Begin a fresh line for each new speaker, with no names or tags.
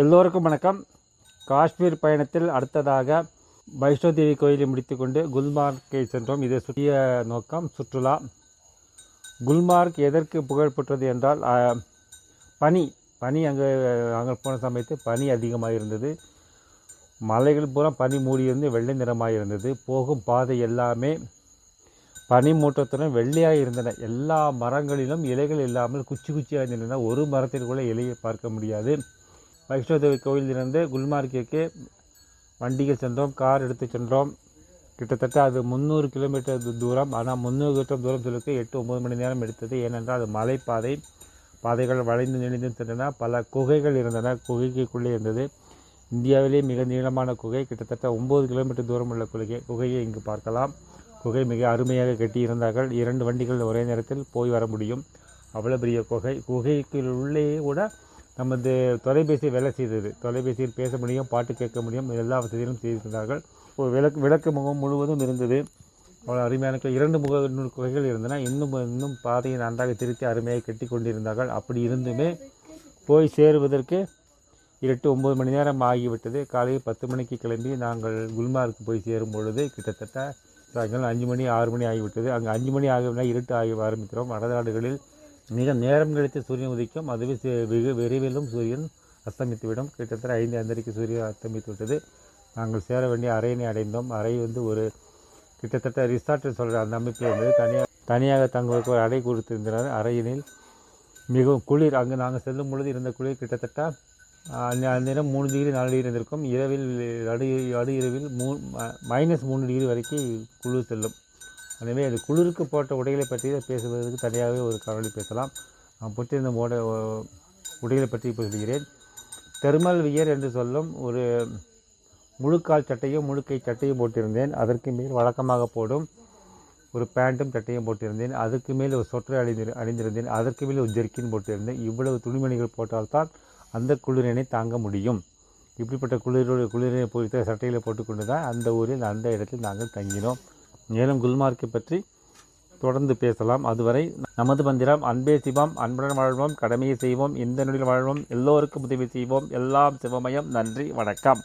எல்லோருக்கும் வணக்கம். காஷ்மீர் பயணத்தில் அடுத்ததாக வைஷ்ணோ தேவி கோயிலை முடித்துக்கொண்டு குல்மார்க்கை சென்றோம். இது சுற்றிய நோக்கம் சுற்றுலா. குல்மார்க் எதற்கு புகழ் பெற்றது என்றால் பனி. பனி அங்கே அங்கே போன சமயத்து பனி அதிகமாக இருந்தது. மலைகள் பூரா பனி மூடியிருந்து வெள்ளை நிறமாக இருந்தது. போகும் பாதை எல்லாமே பனி மூட்டத்துடன் வெள்ளையாக இருந்தன. எல்லா மரங்களிலும் இலைகள் இல்லாமல் குச்சி குச்சியாக இருந்தன ஒரு மரத்தில் கூட இலையை பார்க்க முடியாது. வைஷ்ணோதேவி கோயிலிலிருந்து குல்மார்க்கிற்கு வண்டியில் சென்றோம் கார் எடுத்து சென்றோம். கிட்டத்தட்ட அது முந்நூறு கிலோமீட்டர் தூரம். ஆனால் முந்நூறு கிலோமீட்டர் தூரம் சொல்லுக்கு எட்டு ஒம்பது மணி நேரம் எடுத்தது. ஏனென்றால் அது மலைப்பாதை. பாதைகள் வளைந்து நெளிந்து சென்றன. பல குகைகள் இருந்தன. குகைக்குள்ளே இருந்தது. இந்தியாவிலே மிக நீளமான குகை. கிட்டத்தட்ட ஒம்பது கிலோமீட்டர் தூரம் உள்ள குகை. குகையை இங்கு பார்க்கலாம். குகை மிக அருமையாக கட்டியிருந்தார்கள். இரண்டு வண்டிகள் ஒரே நேரத்தில் போய் வர முடியும். அவ்வளோ பெரிய குகை. குகைக்கு உள்ளே கூட நமது தொலைபேசி வேலை செய்தது. தொலைபேசியில் பேச முடியும் பாட்டு கேட்க முடியும் எல்லா வசதிகளும் செய்திருந்தார்கள். ஒரு விளக்கு விளக்கு முகம் முழுவதும் இருந்தது. அவ்வளோ அருமையான இரண்டு முக குகைகள் இருந்தன. இன்னும் இன்னும் பாதையை நன்றாக திருத்தி அருமையாக கட்டி கொண்டிருந்தார்கள். அப்படி இருந்துமே போய் சேருவதற்கு எட்டு ஒம்பது மணி நேரம் ஆகிவிட்டது. காலையில் பத்து மணிக்கு கிளம்பி நாங்கள் குல்மார்க்கு போய் சேரும் பொழுது கிட்டத்தட்ட சாயங்காலம் அஞ்சு மணி ஆறு மணி ஆகிவிட்டது. அங்கே அஞ்சு மணி ஆகவில்லை இருட்டு ஆகி ஆரம்பிக்கிறோம். வடநாடுகளில் மிக நேரம் கழித்து சூரியன் உதிக்கும். அதுவே வெகு விரைவிலும் சூரியன் அஸ்தமித்துவிடும். கிட்டத்தட்ட ஐந்து ஐந்தரைக்கு சூரியன் அஸ்தமித்து விட்டது நாங்கள் சேர வேண்டிய அறையினை அடைந்தோம். அறை வந்து ஒரு கிட்டத்தட்ட ரிசார்ட் சொல்கிற அந்த அமைப்பில் இருந்தது. தனியாக தனியாக தங்குவதற்கு ஒரு அறை கொடுத்திருந்தனர் அறையினில் மிகவும் குளிர். அங்கு நாங்கள் செல்லும் பொழுது இருந்த குளிர் கிட்டத்தட்ட அந்த அந்நேரம் மூணு டிகிரி நாலு டிகிரி இருந்திருக்கும். இரவில் அடு அடு இரவில் மூ மைனஸ் மூணு டிகிரி வரைக்கும் குளிர் செல்லும். அதேமாரி அது குளிருக்கு போட்ட உடைகளை பற்றி பேசுவதற்கு தனியாகவே ஒரு காணொளி பேசலாம். நான் போட்டிருந்த மோட உடைகளை பற்றி இப்போ சொல்கிறேன். தெர்மல் வியர் என்று சொல்லும் ஒரு முழுக்கால் சட்டையும் முழுக்கை சட்டையும் போட்டிருந்தேன். அதற்கு மேல் வழக்கமாக போடும் ஒரு பேண்ட்டும் சட்டையும் போட்டிருந்தேன். அதுக்கு மேல் ஒரு சொற்றை அணிந்து அணிந்திருந்தேன். அதற்கு மேல் ஒரு ஜெர்க்கின் போட்டிருந்தேன். இவ்வளவு துணிமணிகள் போட்டால்தான் அந்த குளிரினை தாங்க முடியும். இப்படிப்பட்ட குளிரோடு குளிரினை பொறுத்த சட்டையில் போட்டுக்கொண்டு தான் அந்த ஊரில் அந்த இடத்தில் நாங்கள் தங்கினோம். மேலும் குல்மார்க்கை பற்றி தொடர்ந்து பேசலாம். அதுவரை நமது மந்திரம் அன்பே சிவம் அன்புடன் வாழ்வோம் கடமையை செய்வோம் எந்த நொடியில் வாழ்வோம் எல்லோருக்கும் உதவி செய்வோம். எல்லாம் சிவமயம். நன்றி வணக்கம்.